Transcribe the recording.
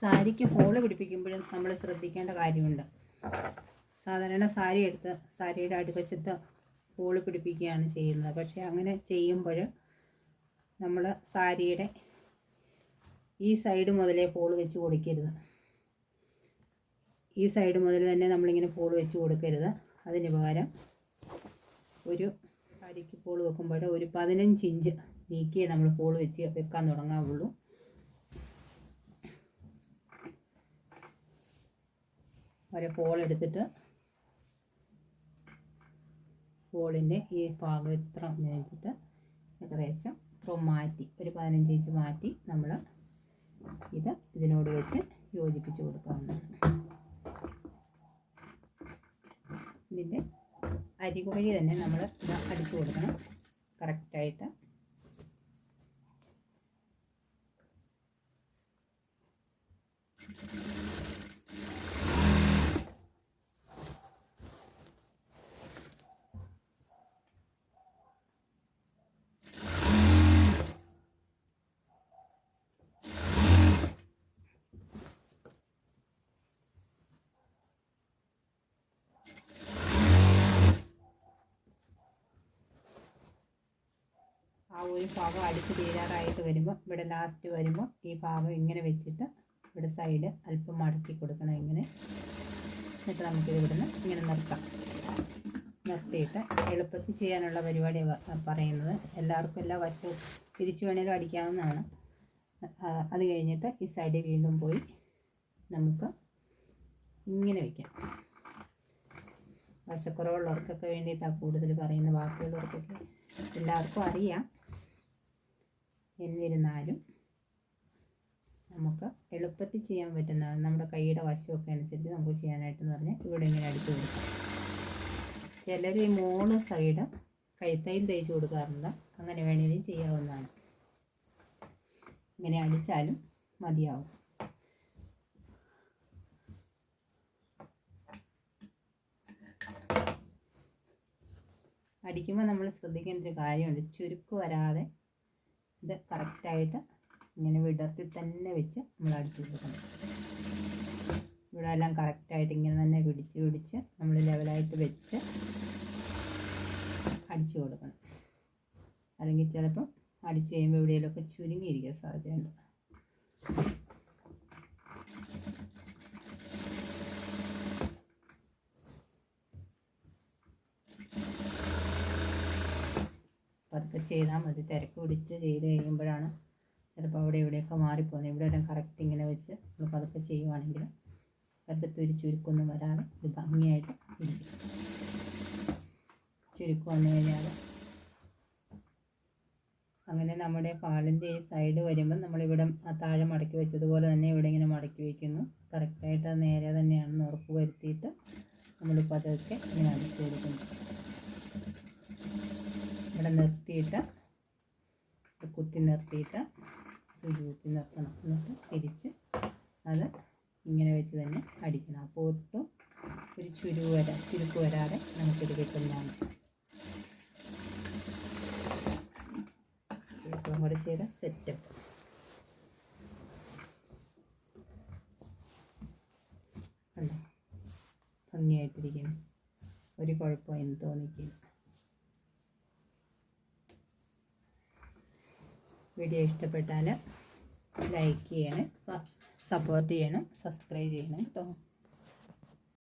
സാരിക്ക് ഹോൾ പിടിപ്പിക്കുമ്പോഴും നമ്മൾ ശ്രദ്ധിക്കേണ്ട കാര്യമുണ്ട്. സാധാരണ സാരി എടുത്ത് സാരിയുടെ അടിവശത്ത് ഹോൾ പിടിപ്പിക്കുകയാണ് ചെയ്യുന്നത്. പക്ഷേ അങ്ങനെ ചെയ്യുമ്പോൾ നമ്മൾ സാരിയുടെ ഈ സൈഡ് മുതലേ ഹോൾ വെച്ച് കൊടുക്കരുത്. ഈ സൈഡ് മുതൽ തന്നെ നമ്മളിങ്ങനെ ഹോൾ വെച്ച് കൊടുക്കരുത്. അതിന് പകരം ഒരു സാരിക്ക് ഹോൾ വെക്കുമ്പോൾ ഒരു പതിനഞ്ച് ഇഞ്ച് നീക്കിയേ നമ്മൾ ഹോൾ വെച്ച് വെക്കാൻ തുടങ്ങാവുള്ളൂ. ഒരു പോൾ എടുത്തിട്ട് പോളിന്റെ ഈ ഭാഗം ഇത്ര വെച്ചിട്ട് ഏകദേശം ഇത്ര മാറ്റി ഒരു പതിനഞ്ച് ഇഞ്ച് മാറ്റി നമ്മൾ ഇത് ഇതിനോട് വെച്ച് യോജിപ്പിച്ച് കൊടുക്കാവുന്നതാണ്. ഇതിന്റെ അരികുവഴി തന്നെ നമ്മൾ അടിച്ചു കൊടുക്കണം. കറക്റ്റായിട്ട് ആ ഒരു ഭാഗം അടിച്ച് തീരാറായിട്ട് വരുമ്പോൾ ഇവിടെ ലാസ്റ്റ് വരുമ്പോൾ ഈ ഭാഗം ഇങ്ങനെ വെച്ചിട്ട് ഇവിടെ സൈഡ് അല്പം മടക്കി കൊടുക്കണം ഇങ്ങനെ. എന്നിട്ട് നമുക്കിത് ഇവിടുന്ന് ഇങ്ങനെ നിർത്താം. നിർത്തിയിട്ട് എളുപ്പത്തിൽ ചെയ്യാനുള്ള പരിപാടി പറയുന്നത്. എല്ലാവർക്കും എല്ലാ വശവും തിരിച്ചു വേണേലും അടിക്കാവുന്നതാണ്. അത് കഴിഞ്ഞിട്ട് ഈ സൈഡിൽ വീണ്ടും പോയി നമുക്ക് ഇങ്ങനെ വയ്ക്കാം വശക്കുറവുള്ളവർക്കൊക്കെ വേണ്ടിയിട്ടാണ് കൂടുതൽ പറയുന്നത് ബാക്കിയുള്ളവർക്കൊക്കെ എല്ലാവർക്കും അറിയാം. എന്നിരുന്നാലും നമുക്ക് എളുപ്പത്തിൽ ചെയ്യാൻ പറ്റുന്ന നമ്മുടെ കൈയുടെ വശമൊക്കെ അനുസരിച്ച് നമുക്ക് ചെയ്യാനായിട്ടെന്ന് പറഞ്ഞാൽ ഇവിടെ ഇങ്ങനെ അടിച്ചു കൊടുക്കാം. ചിലർ ഈ മോൾ സൈഡ് കൈത്തൈൽ തേച്ച് കൊടുക്കാറുണ്ട്. അങ്ങനെ വേണമെങ്കിലും ചെയ്യാവുന്നതാണ്. ഇങ്ങനെ അടിച്ചാലും മതിയാവും. അടിക്കുമ്പോൾ നമ്മൾ ശ്രദ്ധിക്കേണ്ട ഒരു കാര്യമുണ്ട്. ചുരുക്ക് വരാതെ ഇത് കറക്റ്റായിട്ട് ഇങ്ങനെ വിടർത്തി തന്നെ വെച്ച് നമ്മൾ അടിച്ചു കൊടുക്കണം ഇവിടെ എല്ലാം കറക്റ്റായിട്ട് ഇങ്ങനെ തന്നെ പിടിച്ച് പിടിച്ച് നമ്മൾ ലെവലായിട്ട് വെച്ച് അടിച്ചു കൊടുക്കണം. അല്ലെങ്കിൽ ചിലപ്പം അടിച്ചു കഴിയുമ്പോൾ എവിടെയെങ്കിലുമൊക്കെ ചുരുങ്ങിയിരിക്കാൻ സാധ്യതയുണ്ട്. പതുക്കെ ചെയ്താൽ മതി. തിരക്ക് പിടിച്ച് ചെയ്ത് കഴിയുമ്പോഴാണ് ചിലപ്പോൾ അവിടെ ഇവിടെയൊക്കെ മാറിപ്പോകുന്നത്. ഇവിടെ എല്ലാം കറക്റ്റ് ഇങ്ങനെ വെച്ച് നമ്മൾ പതുക്കെ ചെയ്യുവാണെങ്കിൽ ഒരിടത്ത് ഒരു ചുരുക്കൊന്നും വരാതെ ഇത് ഭംഗിയായിട്ട് ചുരുക്കം വന്നു കഴിഞ്ഞാൽ അങ്ങനെ നമ്മുടെ പാലിന്റെ ഈ സൈഡ് വരുമ്പോൾ നമ്മളിവിടെ ആ താഴെ മടക്കി വെച്ചതുപോലെ തന്നെ ഇവിടെ ഇങ്ങനെ മടക്കി വയ്ക്കുന്നു കറക്റ്റായിട്ട് നേരെ തന്നെയാണെന്ന് ഉറപ്പ് വരുത്തിയിട്ട് നമ്മളിപ്പോൾ അതൊക്കെ ഇങ്ങനെ അടിച്ചു കൊടുക്കുന്നു. ഇവിടെ നിർത്തിയിട്ട് കുത്തി നിർത്തിയിട്ട് സൂചി കുത്തി നിർത്തണം. എന്നിട്ട് തിരിച്ച് അത് ഇങ്ങനെ വെച്ച് തന്നെ അടിക്കണം. അപ്പോൾ ഒട്ടും ഒരു ചുരു വരാ ചുരുക്ക് വരാതെ നമുക്കിത് കിട്ടുന്നതാണ്. കൂടെ ചെയ്ത സെറ്റപ്പ് അല്ല ഭംഗിയായിട്ടിരിക്കുന്നു. ഒരു കുഴപ്പമായി തോന്നിക്കില്ല വീഡിയോ ഇഷ്ടപ്പെട്ടാൽ ലൈക്ക് ചെയ്യണം സപ്പോർട്ട് ചെയ്യണം സബ്സ്ക്രൈബ് ചെയ്യണം കേട്ടോ